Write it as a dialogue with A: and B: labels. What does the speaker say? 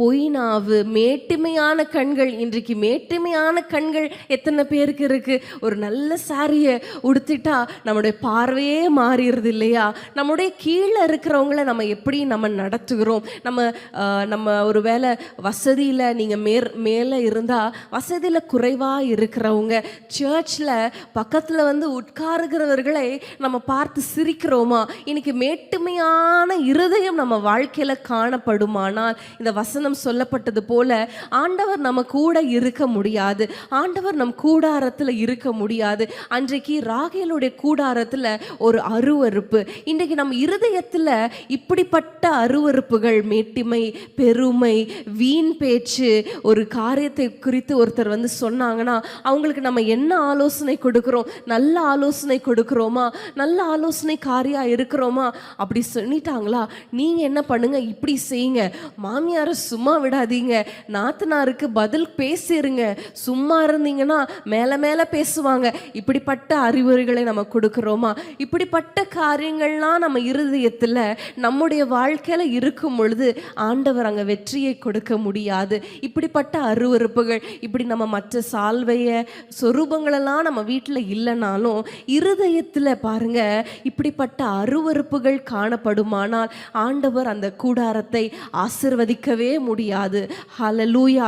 A: பொய் நாவு மேட்டுமையான கண்கள். இன்றைக்கு மேட்டுமையான கண்கள் எத்தனை பேருக்கு இருக்கு? ஒரு நல்ல சாரியை உடுத்திட்டா நம்முடைய பார்வையே மாறிடுது இல்லையா? நம்முடைய கீழே இருக்கிறவங்கள நம்ம எப்படி நம்ம நடத்துகிறோம்? நம்ம நம்ம ஒரு வேளை வசதியில் நீங்கள் மேற் மேலே இருந்தால் வசதியில் குறைவாக இருக்கிறவங்க சர்ச்சில் பக்கத்தில் வந்து உட்காருகிறவர்களை நம்ம பார்த்து சிரிக்கிறோமா? இன்னைக்கு மேட்டுமையான இருதயம் நம்ம வாழ்க்கையில் காணப்படுமானால் இந்த வசனம் சொல்லப்பட்டது போல ஆண்டவர் நம்ம கூட இருக்க முடியாது. ஆண்டவர் நம் கூடாரத்தில் இருக்க முடியாது. அன்றைக்கு ராகேலுடைய கூடாரத்தில் ஒரு அருவருப்பு. இன்றைக்கு நம்ம இருதயத்தில் இப்படிப்பட்ட அருவருப்புகள் மேட்டிமை பெருமை வீண் பேச்சு ஒரு காரியத்தை குறித்து ஒருத்தர் வந்து சொன்னாங்கன்னா அவங்களுக்கு நம்ம என்ன ஆலோசனை கொடுக்குறோம்? நல்ல ஆலோசனை கொடுக்குறோமா? நல்ல ஆலோசனை காரியா இருக்கிறோமா? அப்படி சொல்லிட்டாங்களா? நீங்க என்ன பண்ணுங்க? இப்படி செய்யுங்க. மாமியாரை சும்மா விடாதீங்க. நாத்தனாருக்கு பதில் பேசிருங்க. சும்மா இருந்தீங்கன்னா மேலே மேலே பேசுவாங்க. இப்படிப்பட்ட அறிவுரைகளை நம்ம கொடுக்குறோமா? இப்படிப்பட்ட காரியங்கள்லாம் நம்ம இருதயத்தில் நம்முடைய வாழ்க்கையில் இருக்கும் பொழுது ஆண்டவர் அங்கே வெற்றியை கொடுக்க முடியாது. இப்படிப்பட்ட அருவறுப்புகள் இப்படி நம்ம மற்ற சால்வைய சொரூபங்களெல்லாம் நம்ம வீட்டில் இல்லைனாலும் இருதயத்தில் பாருங்க இப்படிப்பட்ட அருவறுப்புகள் காணப்படுமானால் ஆண்டவர் அந்த கூடாரத்தை ஆசிர்வதிக்கவே முடியாது ஹலலூயா